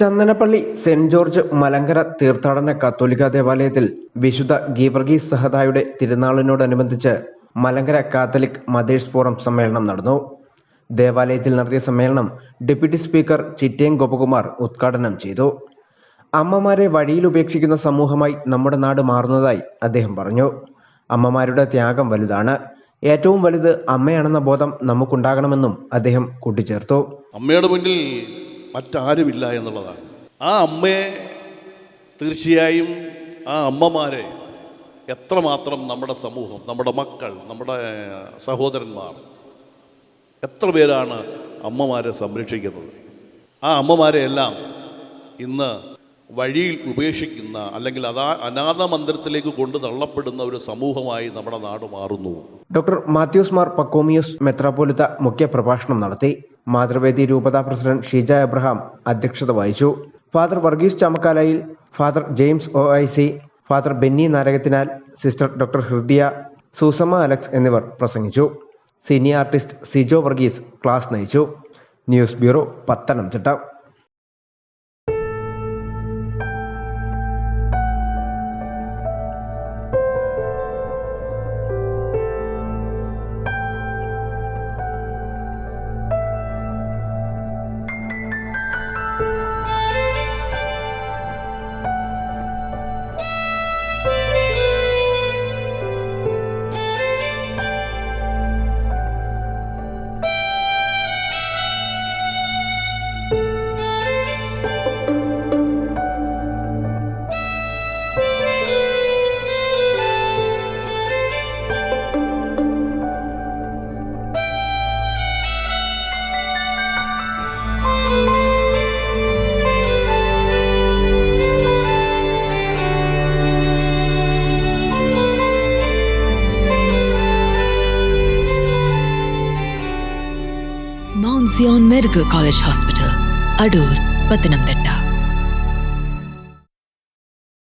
Chandanappally saint George Malankara തീർത്ഥാടന കത്തോലിക്ക ദേവാലയത്തിൽ വിശുദ്ധ ഗീവർഗീസ് സഹദായുടെ തിരുനാളിനോടനുബന്ധിച്ച് മലങ്കര കാത്തലിക് മദേഴ്സ് ഫോറം സമ്മേളനം നടന്നു. ദേവാലയത്തിൽ നടത്തിയ സമ്മേളനം ഡെപ്യൂട്ടി സ്പീക്കർ ചിറ്റേം ഗോപകുമാർ ഉദ്ഘാടനം ചെയ്തു. അമ്മമാരെ വഴിയിൽ ഉപേക്ഷിക്കുന്ന സമൂഹമായി നമ്മുടെ നാട് മാറുന്നതായി അദ്ദേഹം പറഞ്ഞു. അമ്മമാരുടെ ത്യാഗം വലുതാണ്. ഏറ്റവും വലുത് അമ്മയാണെന്ന ബോധം നമുക്കുണ്ടാകണമെന്നും അദ്ദേഹം കൂട്ടിച്ചേർത്തു. അമ്മയുടെ മുന്നിൽ മറ്റാരുമില്ല എന്നുള്ളതാണ്. ആ അമ്മയെ തീർച്ചയായും ആ അമ്മമാരെ എത്രമാത്രം നമ്മുടെ സമൂഹം നമ്മുടെ മക്കൾ നമ്മുടെ സഹോദരന്മാർ എത്ര പേരാണ് അമ്മമാരെ സംരക്ഷിക്കുന്നത്? ആ അമ്മമാരെ എല്ലാം ഇന്ന് വഴിയിൽ ഉപേക്ഷിക്കുന്ന അല്ലെങ്കിൽ അതാ അനാഥ മന്ദിരത്തിലേക്ക് കൊണ്ടു തള്ളപ്പെടുന്ന ഒരു സമൂഹമായി നമ്മുടെ നാട് മാറുന്നു. ഡോക്ടർ മാത്യൂസ് മാർ പക്കോമിയസ് മെത്രാപോലിത്ത മുഖ്യ പ്രഭാഷണം നടത്തി. മാതൃവേദി രൂപതാ പ്രസിഡന്റ് ഷിജ എബ്രഹാം അധ്യക്ഷത വഹിച്ചു. Father Varghese Chamakkalayil father James O I C father Benny Narakathinal sister doctor Hridaya Susamma Alex എന്നിവർ പ്രസംഗിച്ചു. Senior artist Sijo Varghese class നയിച്ചു. News bureau Pathanamthitta. Mount Zion Medical College Hospital, Adur, Patanamthitta.